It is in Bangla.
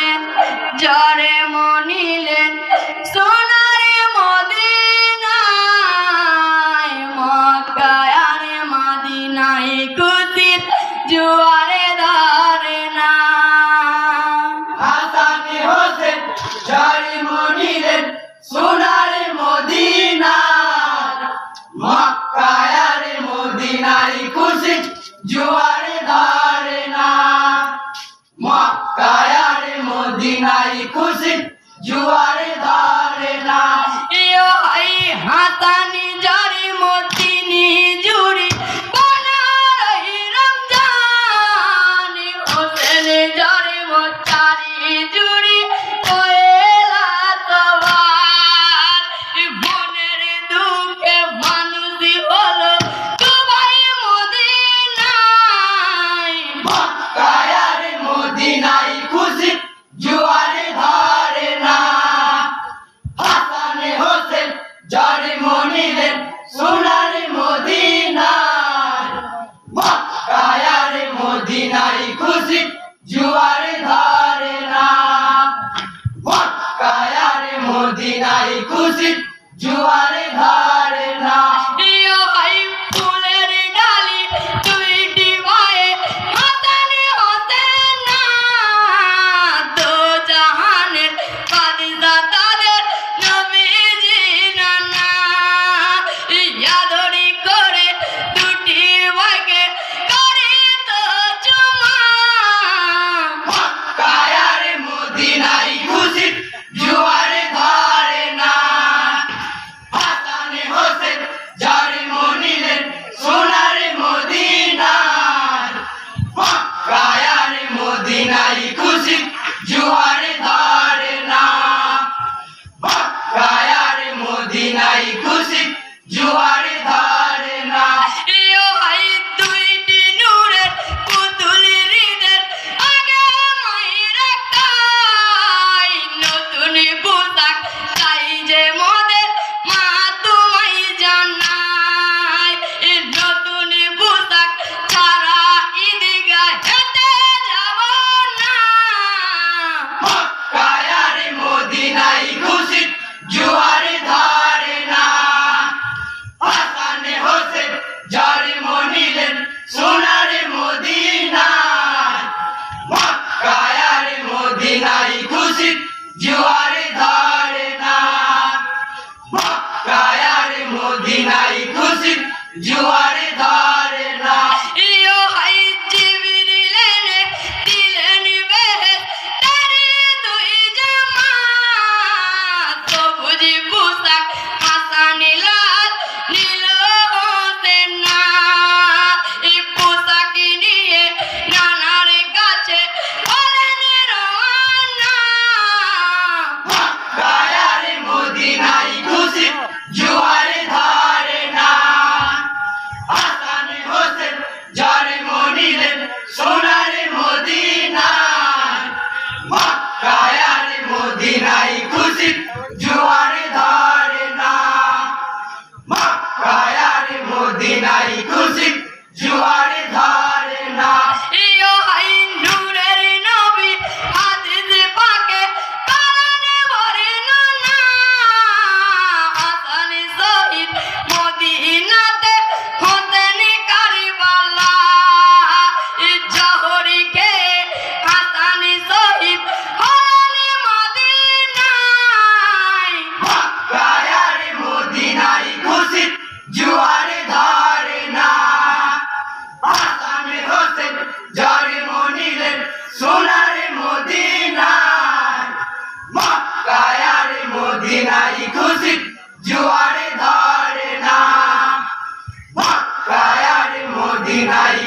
বলেন জরে মনিলেন, সোনারে মদিনায় মক্কায়ারে মাদিনায় কুতির জুয়ারে ধরে না। হাসানি হোসেন জরে মনিলেন, সোনারে মদিনা মক্কায়ারে মদিনায় কুতির জুয়া জরে মোচারি জুড়ি খুশি জুয়া You are was in খুশিদ জুয়ারে ধরে না। আসামে হোসেন, জরে মনিলেন, সোনারে মদিনায়। মক্কায়ারে মদিনায় খুশিদ জুয়ারে ধরে না। মক্কায়ারে মদিনায়